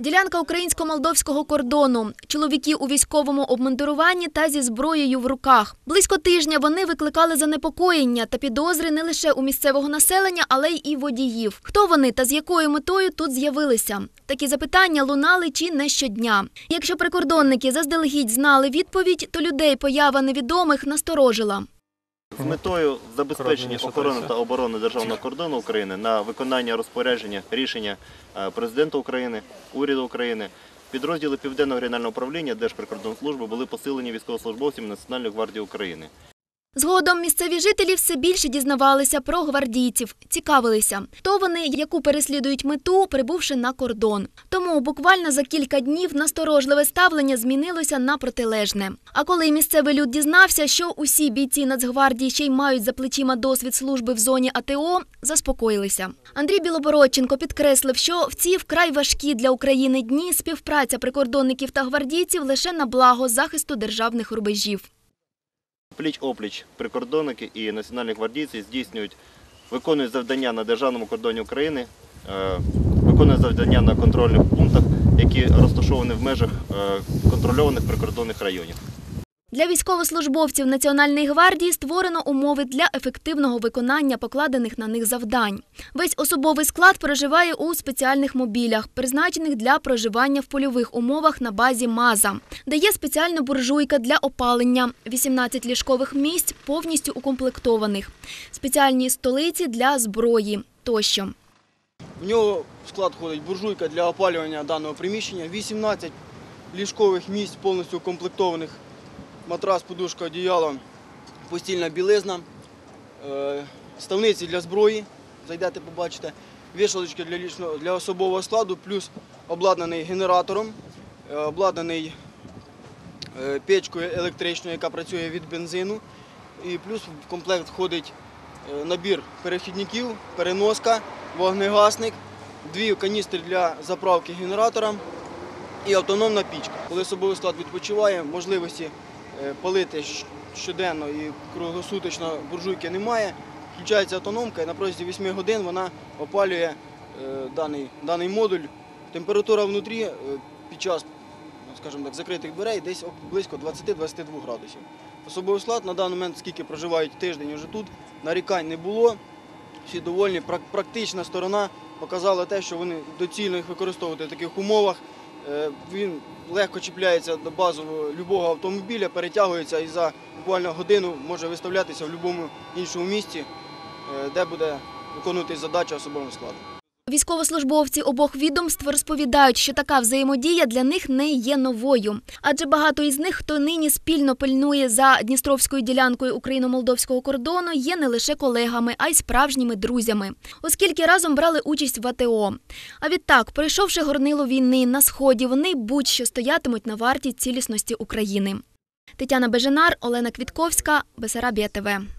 Ділянка українсько-молдовського кордону. Чоловіки у військовому обмундируванні та зі зброєю в руках. Близько тижня вони викликали занепокоєння та підозри не лише у місцевого населення, але й і водіїв. Хто вони та з якою метою тут з'явилися? Такі запитання лунали чи не щодня. Якщо прикордонники заздалегідь знали відповідь, то людей поява невідомих насторожила. З метою забезпечення охорони та оборони державного кордону України на виконання розпорядження рішення е, президента України, уряду України, підрозділи Південного регіонального управління Держприкордонслужби були посилені військовослужбовцями Національної гвардії України. Згодом місцеві жителі все більше дізнавалися про гвардійців, цікавилися, хто вони, яку переслідують мету, прибувши на кордон. Тому буквально за кілька днів насторожливе ставлення змінилося на протилежне. А коли місцевий люд дізнався, що усі бійці Нацгвардії ще й мають за плечима досвід служби в зоні АТО, заспокоїлися. Андрій Білобородченко підкреслив, що в ці вкрай важкі для України дні співпраця прикордонників та гвардійців лише на благо захисту державних рубежів. Пліч-опліч прикордонники і національні гвардійці здійснюють, виконують завдання на державному кордоні України, е, виконують завдання на контрольних пунктах, які розташовані в межах е, контрольованих прикордонних районів. Для військовослужбовців Національної гвардії створено умови для ефективного виконання покладених на них завдань. Весь особовий склад проживає у спеціальних мобілях, призначених для проживання в польових умовах на базі МАЗа, де є спеціальна буржуйка для опалення, 18 ліжкових місць повністю укомплектованих, спеціальні столиці для зброї тощо. В нього склад входить буржуйка для опалювання даного приміщення, 18 ліжкових місць повністю укомплектованих, матрас, подушка, одіяло, постільна білизна, е, ставниці для зброї, зайдете, побачите, вішалочки для, особового складу, плюс обладнаний генератором, е, обладнаний е, печкою електричною, яка працює від бензину. І плюс в комплект входить набір перехідників, переноска, вогнегасник, дві каністри для заправки генератора і автономна пічка. Коли особовий склад відпочиває, можливості палити щоденно і круглосуточно буржуйки немає. Включається автономка і на протязі 8 годин вона опалює е, даний, даний модуль. Температура внутрі е, під час ну, скажімо так, закритих дверей десь близько 20-22 градусів. Особовий склад на даний момент, скільки проживають тиждень вже тут, нарікань не було. Всі довольні. Практична сторона показала те, що вони доцільно їх використовувати в таких умовах. Е, Він легко чіпляється до базового любого автомобіля, перетягується і за буквально годину може виставлятися в будь-якому іншому місці, е, де буде виконуватись задача особовим складом. Військовослужбовці обох відомств розповідають, що така взаємодія для них не є новою. Адже багато із них, хто нині спільно пильнує за Дністровською ділянкою україно-молдовського кордону, є не лише колегами, а й справжніми друзями, оскільки разом брали участь в АТО. А відтак, пройшовши горнило війни на сході, вони будь-що стоятимуть на варті цілісності України. Тетяна Беженар, Олена Квітковська, Бесарабія ТВ.